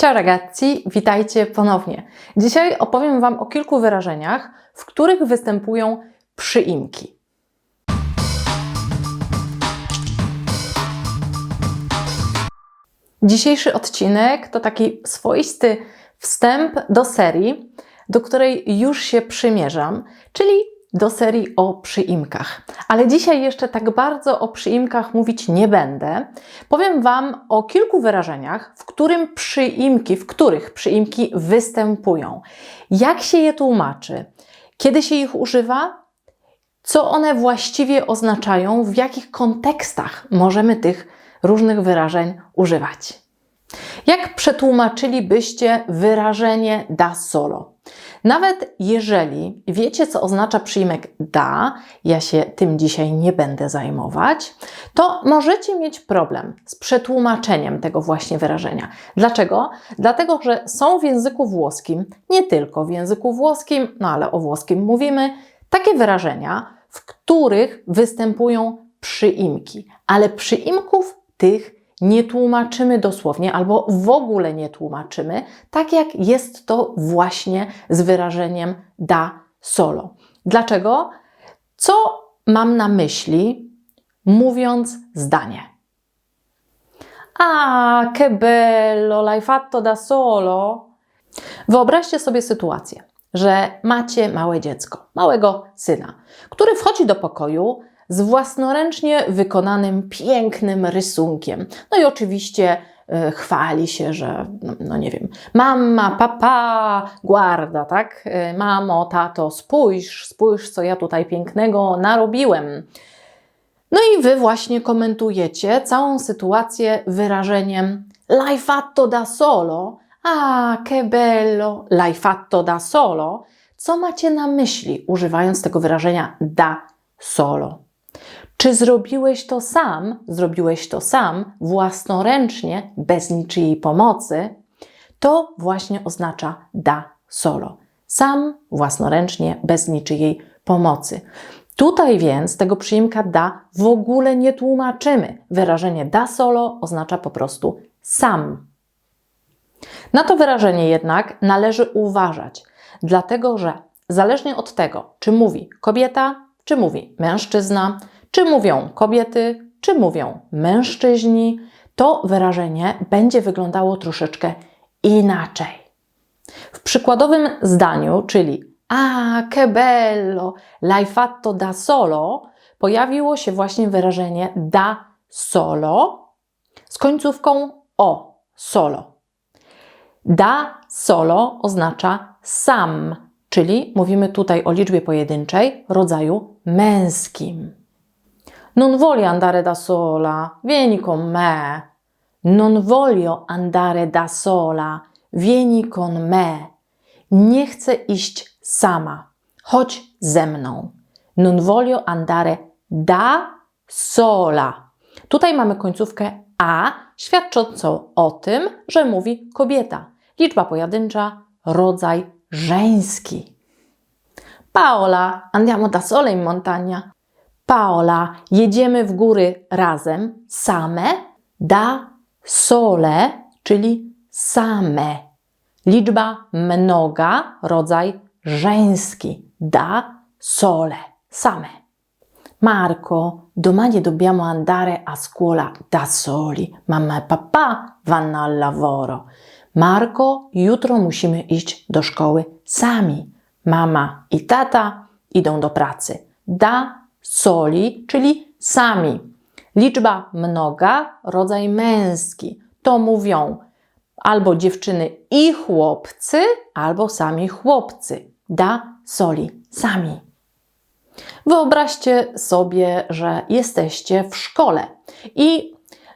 Ciao ragazzi, witajcie ponownie. Dzisiaj opowiem Wam o kilku wyrażeniach, w których występują przyimki. Dzisiejszy odcinek to taki swoisty wstęp do serii, do której już się przymierzam, czyli do serii o przyimkach. Ale dzisiaj jeszcze tak bardzo o przyimkach mówić nie będę. Powiem Wam o kilku wyrażeniach, w którym przyimki, w których przyimki występują. Jak się je tłumaczy? Kiedy się ich używa? Co one właściwie oznaczają? W jakich kontekstach możemy tych różnych wyrażeń używać? Jak przetłumaczylibyście wyrażenie da solo? Nawet jeżeli wiecie, co oznacza przyjmek da, ja się tym dzisiaj nie będę zajmować, to możecie mieć problem z przetłumaczeniem tego właśnie wyrażenia. Dlaczego? Dlatego, że są w języku włoskim, nie tylko w języku włoskim, no ale o włoskim mówimy, takie wyrażenia, w których występują przyimki, ale przyimków tych nie tłumaczymy dosłownie albo w ogóle nie tłumaczymy, tak jak jest to właśnie z wyrażeniem da solo. Dlaczego? Co mam na myśli, mówiąc zdanie? A, che bello, l'hai fatto da solo. Wyobraźcie sobie sytuację, że macie małe dziecko, małego syna, który wchodzi do pokoju z własnoręcznie wykonanym pięknym rysunkiem. No i oczywiście y, chwali się, że no, no, nie wiem, mama, papa, guarda, tak? Y, mamo, tato, spójrz, spójrz, co ja tutaj pięknego narobiłem. No i wy właśnie komentujecie całą sytuację wyrażeniem l'hai fatto da solo. A, che bello, l'hai fatto da solo. Co macie na myśli, używając tego wyrażenia da solo? Czy zrobiłeś to sam, zrobiłeś to sam, własnoręcznie, bez niczyjej pomocy? To właśnie oznacza da solo. Sam, własnoręcznie, bez niczyjej pomocy. Tutaj więc tego przyimka da w ogóle nie tłumaczymy. Wyrażenie da solo oznacza po prostu sam. Na to wyrażenie jednak należy uważać, dlatego że zależnie od tego, czy mówi kobieta, czy mówi mężczyzna, czy mówią kobiety, czy mówią mężczyźni, to wyrażenie będzie wyglądało troszeczkę inaczej. W przykładowym zdaniu, czyli a che bello, l'hai fatto da solo, pojawiło się właśnie wyrażenie da solo z końcówką o, solo. Da solo oznacza sam, czyli mówimy tutaj o liczbie pojedynczej rodzaju męskim. Non voglio andare da sola, vieni con me. Non voglio andare da sola, vieni con me. Nie chcę iść sama, chodź ze mną. Non voglio andare da sola. Tutaj mamy końcówkę a, świadczącą o tym, że mówi kobieta. Liczba pojedyncza, rodzaj żeński. Paola, andiamo da sola in montagna. Paola, jedziemy w góry razem, same, da sole, czyli same. Liczba mnoga, rodzaj żeński, da sole, same. Marco, domani dobbiamo andare a scuola da soli. Mamma e papà vanno al lavoro. Marco, jutro musimy iść do szkoły sami. Mama i tata idą do pracy. Da soli, czyli sami. Liczba mnoga, rodzaj męski. To mówią albo dziewczyny i chłopcy, albo sami chłopcy. Da soli, sami. Wyobraźcie sobie, że jesteście w szkole i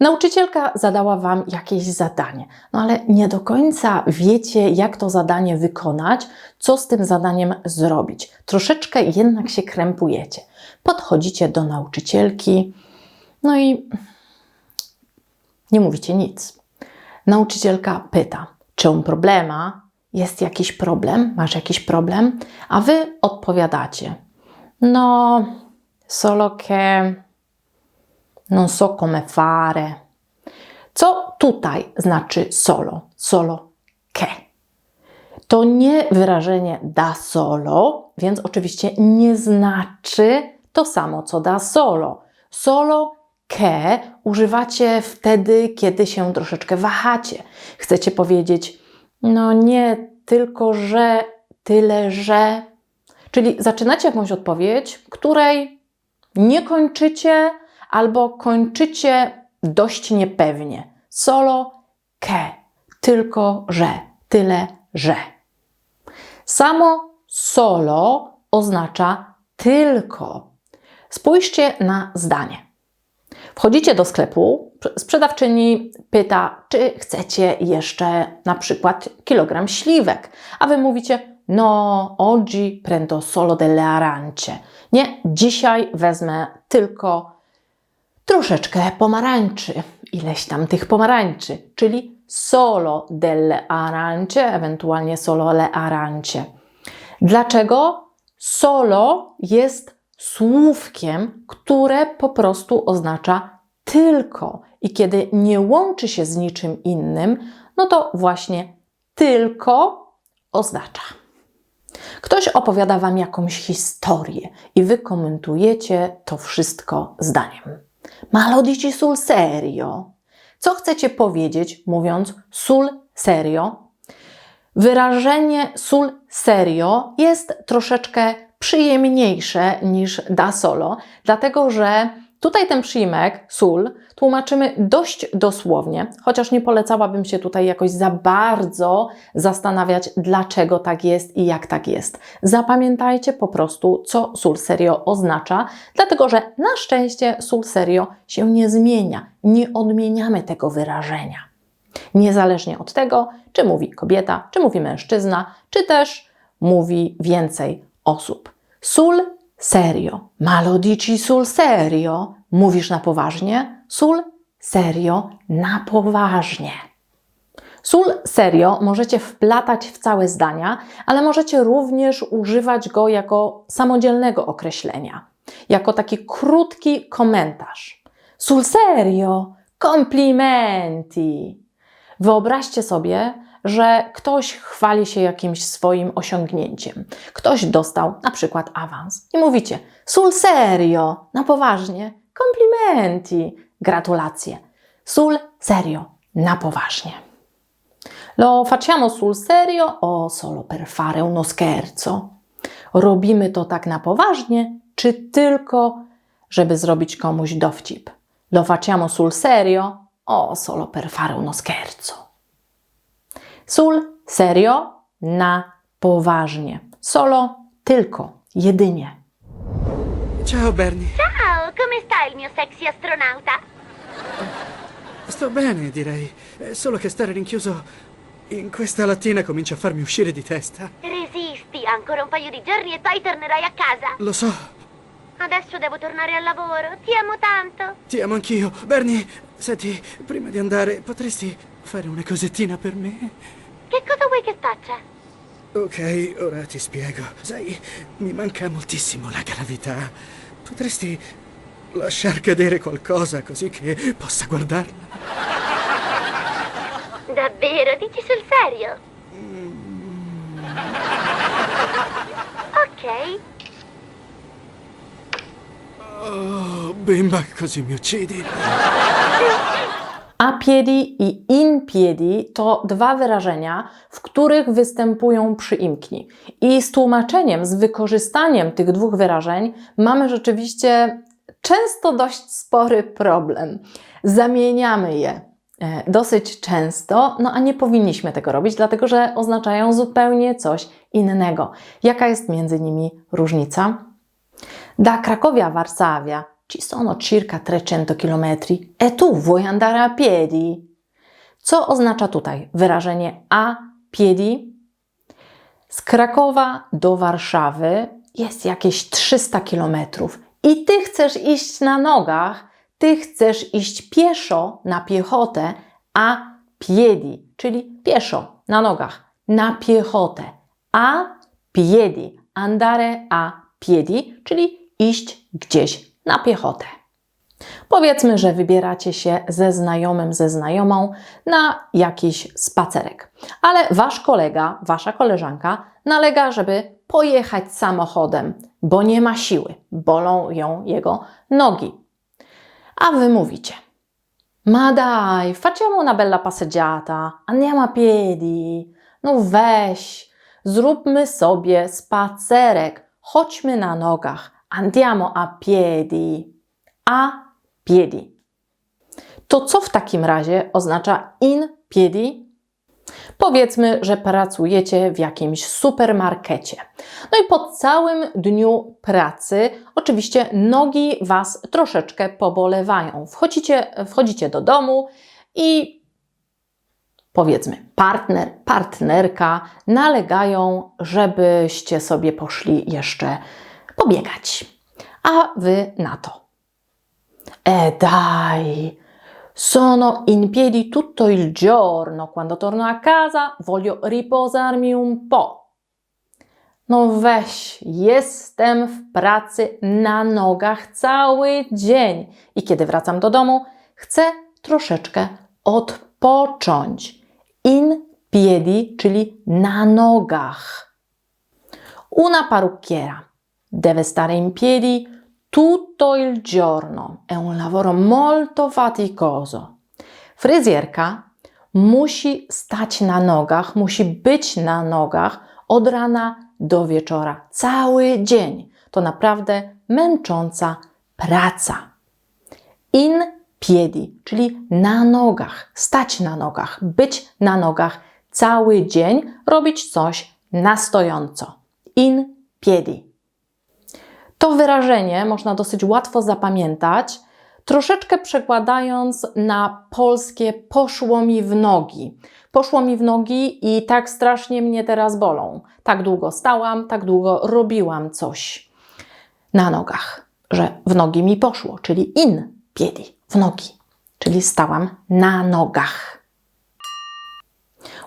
Nauczycielka zadała Wam jakieś zadanie, no ale nie do końca wiecie, jak to zadanie wykonać, co z tym zadaniem zrobić. Troszeczkę jednak się krępujecie. Podchodzicie do nauczycielki, no i nie mówicie nic. Nauczycielka pyta, czy un problema? Jest jakiś problem? Masz jakiś problem? A Wy odpowiadacie, no, solo che non so come fare. Co tutaj znaczy solo? Solo che. To nie wyrażenie da solo, więc oczywiście nie znaczy to samo co da solo. Solo che używacie wtedy, kiedy się troszeczkę wahacie. Chcecie powiedzieć, no nie tylko, że, tyle, że. Czyli zaczynacie jakąś odpowiedź, której nie kończycie albo kończycie dość niepewnie. Solo che, tylko że, tyle, że. Samo solo oznacza tylko. Spójrzcie na zdanie. Wchodzicie do sklepu, sprzedawczyni pyta, czy chcecie jeszcze na przykład kilogram śliwek, a wy mówicie, no, oggi prendo solo delle arance. Nie, dzisiaj wezmę tylko troszeczkę pomarańczy, ileś tam tych pomarańczy, czyli solo delle arance, ewentualnie solo le arance. Dlaczego? Solo jest słówkiem, które po prostu oznacza tylko. I kiedy nie łączy się z niczym innym, no to właśnie tylko oznacza. Ktoś opowiada Wam jakąś historię i Wy komentujecie to wszystko zdaniem. Ma lo dici sul serio? Co chcecie powiedzieć, mówiąc sul serio? Wyrażenie sul serio jest troszeczkę przyjemniejsze niż da solo, dlatego że tutaj ten przyjmek sul tłumaczymy dość dosłownie, chociaż nie polecałabym się tutaj jakoś za bardzo zastanawiać, dlaczego tak jest i jak tak jest. Zapamiętajcie po prostu, co sul serio oznacza, dlatego że na szczęście sul serio się nie zmienia, nie odmieniamy tego wyrażenia. Niezależnie od tego, czy mówi kobieta, czy mówi mężczyzna, czy też mówi więcej osób. Sul serio. Malo dici sul serio. Mówisz na poważnie? Sul serio na poważnie. Sul serio możecie wplatać w całe zdania, ale możecie również używać go jako samodzielnego określenia, jako taki krótki komentarz. Sul serio, komplimenti. Wyobraźcie sobie, że ktoś chwali się jakimś swoim osiągnięciem. Ktoś dostał na przykład awans i mówicie sul serio, na poważnie, komplimenti, gratulacje. Sul serio, na poważnie. Lo facciamo sul serio o solo per fare uno scherzo? Robimy to tak na poważnie, czy tylko, żeby zrobić komuś dowcip? Lo facciamo sul serio o solo per fare uno scherzo? Sul serio, na poważnie. Solo, tylko, jedynie. Ciao Bernie. Ciao, come sta il mio sexy astronauta? Sto bene, direi. Solo che stare rinchiuso in questa lattina comincia a farmi uscire di testa. Resisti, ancora un paio di giorni e poi tornerai a casa. Lo so, Adesso devo tornare al lavoro. Ti amo tanto. ti amo anch'io. Bernie, senti, prima di andare potresti fare una cosettina per me? Che cosa vuoi che faccia? Ok, ora ti spiego. Sai, mi manca moltissimo la gravità. Potresti lasciar cadere qualcosa così che possa guardarla? Davvero, dici sul serio? Ok, Oh, bimba, così mi uccidi. A piedi i in piedi to dwa wyrażenia, w których występują przyimki. I z tłumaczeniem, z wykorzystaniem tych dwóch wyrażeń mamy rzeczywiście często dość spory problem. Zamieniamy je e, dosyć często, no a nie powinniśmy tego robić, dlatego że oznaczają zupełnie coś innego. Jaka jest między nimi różnica? Da Cracovia a Varsavia ci sono circa 300 km e tu vuoi andare a piedi. Co oznacza tutaj wyrażenie a piedi? Z Krakowa do Warszawy jest jakieś 300 km i ty chcesz iść na nogach, ty chcesz iść pieszo na piechotę, a piedi, czyli pieszo na nogach, na piechotę. A piedi, andare a piedi, czyli iść gdzieś na piechotę. Powiedzmy, że wybieracie się ze znajomym, ze znajomą na jakiś spacerek, ale wasz kolega, wasza koleżanka nalega, żeby pojechać samochodem, bo nie ma siły, bolą ją jego nogi. A wy mówicie: Ma facciamo una bella passeggiata, andiamo a piedi. No weź, zróbmy sobie spacerek, chodźmy na nogach, andiamo a piedi. A piedi. To co w takim razie oznacza in piedi? Powiedzmy, że pracujecie w jakimś supermarkecie. No i po całym dniu pracy, oczywiście nogi Was troszeczkę pobolewają. Wchodzicie, wchodzicie do domu i powiedzmy, partner, partnerka nalegają, żebyście sobie poszli jeszcze pobiegać. A Wy na to. E dai, sono in piedi tutto il giorno. Quando torno a casa voglio riposarmi un po'. No weź, jestem w pracy na nogach cały dzień i kiedy wracam do domu, chcę troszeczkę odpocząć. In piedi, czyli na nogach. Una parrucchiera deve stare in piedi tutto il giorno. È un lavoro molto faticoso. Fryzjerka musi stać na nogach, musi być na nogach od rana do wieczora, cały dzień. To naprawdę męcząca praca. In piedi, czyli na nogach, stać na nogach, być na nogach cały dzień, robić coś na stojąco. In piedi. To wyrażenie można dosyć łatwo zapamiętać, troszeczkę przekładając na polskie poszło mi w nogi. Poszło mi w nogi i tak strasznie mnie teraz bolą. Tak długo stałam, tak długo robiłam coś na nogach, że w nogi mi poszło, czyli in piedi, w nogi, czyli stałam na nogach.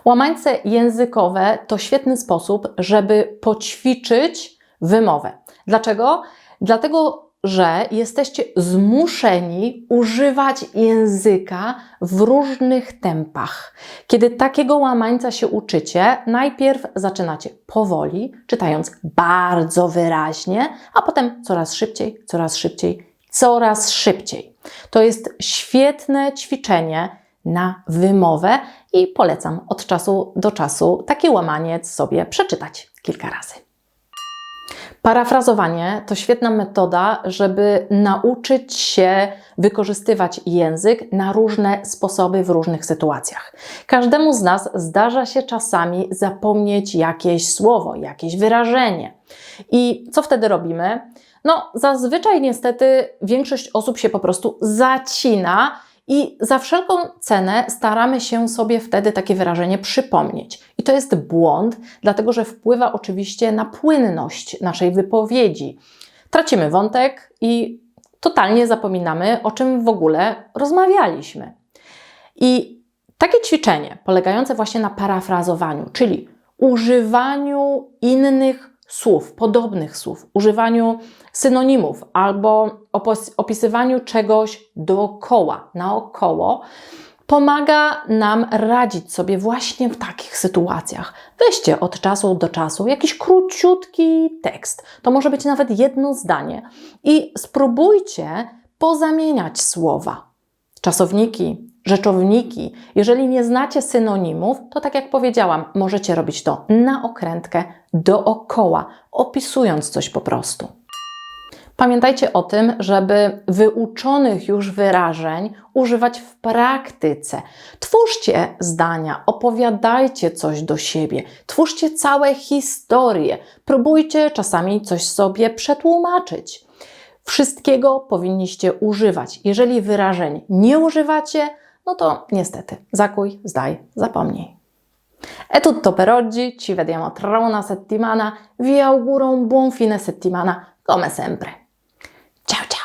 Łamańce językowe to świetny sposób, żeby poćwiczyć wymowę. Dlaczego? Dlatego, że jesteście zmuszeni używać języka w różnych tempach. Kiedy takiego łamańca się uczycie, najpierw zaczynacie powoli, czytając bardzo wyraźnie, a potem coraz szybciej, coraz szybciej, coraz szybciej. To jest świetne ćwiczenie na wymowę i polecam od czasu do czasu taki łamaniec sobie przeczytać kilka razy. Parafrazowanie to świetna metoda, żeby nauczyć się wykorzystywać język na różne sposoby w różnych sytuacjach. Każdemu z nas zdarza się czasami zapomnieć jakieś słowo, jakieś wyrażenie. I co wtedy robimy? No, zazwyczaj niestety większość osób się po prostu zacina i za wszelką cenę staramy się sobie wtedy takie wyrażenie przypomnieć. I to jest błąd, dlatego że wpływa oczywiście na płynność naszej wypowiedzi. Tracimy wątek i totalnie zapominamy, o czym w ogóle rozmawialiśmy. I takie ćwiczenie polegające właśnie na parafrazowaniu, czyli używaniu innych słów, podobnych słów, używaniu synonimów albo opisywaniu czegoś dookoła, naokoło, pomaga nam radzić sobie właśnie w takich sytuacjach. Weźcie od czasu do czasu jakiś króciutki tekst, to może być nawet jedno zdanie, i spróbujcie pozamieniać słowa. Czasowniki, rzeczowniki. Jeżeli nie znacie synonimów, to tak jak powiedziałam, możecie robić to na okrętkę, dookoła, opisując coś po prostu. Pamiętajcie o tym, żeby wyuczonych już wyrażeń używać w praktyce. Twórzcie zdania, opowiadajcie coś do siebie, twórzcie całe historie, próbujcie czasami coś sobie przetłumaczyć. Wszystkiego powinniście używać. Jeżeli wyrażeń nie używacie, no to niestety zakuj, zdaj, zapomnij. E tutto per oggi, ci vediamo tra una settimana, vi auguro un buon fine settimana, come sempre. Ciao ciao!